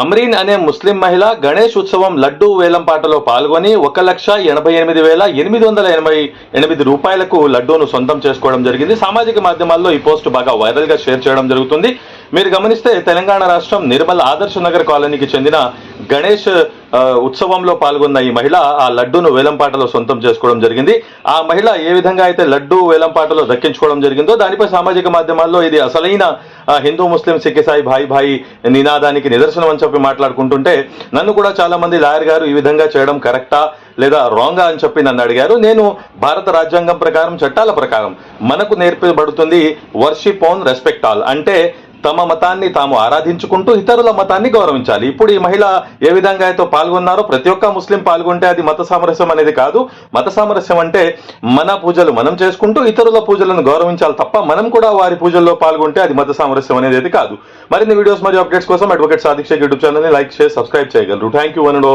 అమ్రీన్ అనే ముస్లిం మహిళ గణేష్ ఉత్సవం లడ్డూ వేలం పాటలో పాల్గొని ఒక లక్ష ఎనభై ఎనిమిది వేల ఎనిమిది వందల ఎనభై ఎనిమిది రూపాయలకు లడ్డూను సొంతం చేసుకోవడం జరిగింది. సామాజిక మాధ్యమాల్లో ఈ పోస్ట్ బాగా వైరల్గా షేర్ చేయడం జరుగుతుంది. మీరు గమనిస్తే తెలంగాణ రాష్ట్రం నిర్మల్ ఆదర్శ నగర్ కాలనీకి చెందిన గణేష్ ఉత్సవంలో పాల్గొన్న ఈ మహిళ ఆ లడ్డూను వేలంపాటలో సొంతం చేసుకోవడం జరిగింది. ఆ మహిళ ఏ విధంగా అయితే లడ్డూ వేలంపాటలో దక్కించుకోవడం జరిగిందో దానిపై సామాజిక మాధ్యమాల్లో ఇది అసలైన హిందూ ముస్లిం సిక్కిసాయి భాయి భాయి నినాదానికి నిదర్శనం అని చెప్పి మాట్లాడుకుంటుంటే నన్ను కూడా చాలా మంది లాయర్ గారు ఈ విధంగా చేయడం కరెక్టా లేదా రాంగా అని చెప్పి నన్ను అడిగారు. నేను భారత రాజ్యాంగం ప్రకారం చట్టాల ప్రకారం మనకు నేర్పబడుతుంది వర్షిప్ ఆన్ రెస్పెక్ట్ ఆల్ అంటే తమ మతాన్ని తాము ఆరాధించుకుంటూ ఇతరుల మతాన్ని గౌరవించాలి. ఇప్పుడు ఈ మహిళ ఏ విధంగా అయితే పాల్గొన్నారో ప్రతి ఒక్క ముస్లిం పాల్గొంటే అది మత సామరస్యం అనేది కాదు. మత సామరస్యం అంటే మన పూజలు మనం చేసుకుంటూ ఇతరుల పూజలను గౌరవించాలి తప్ప మనం కూడా వారి పూజల్లో పాల్గొంటే అది మత సామరస్యం అనేది కాదు. మరిన్ని వీడియోస్ మరియు అప్డేట్స్ కోసం అడ్వకేట్ సాధిక్ష యూట్యూబ్ ఛానల్ని లైక్ చేసి సబ్స్క్రైబ్ చేయగలరు. Thank you one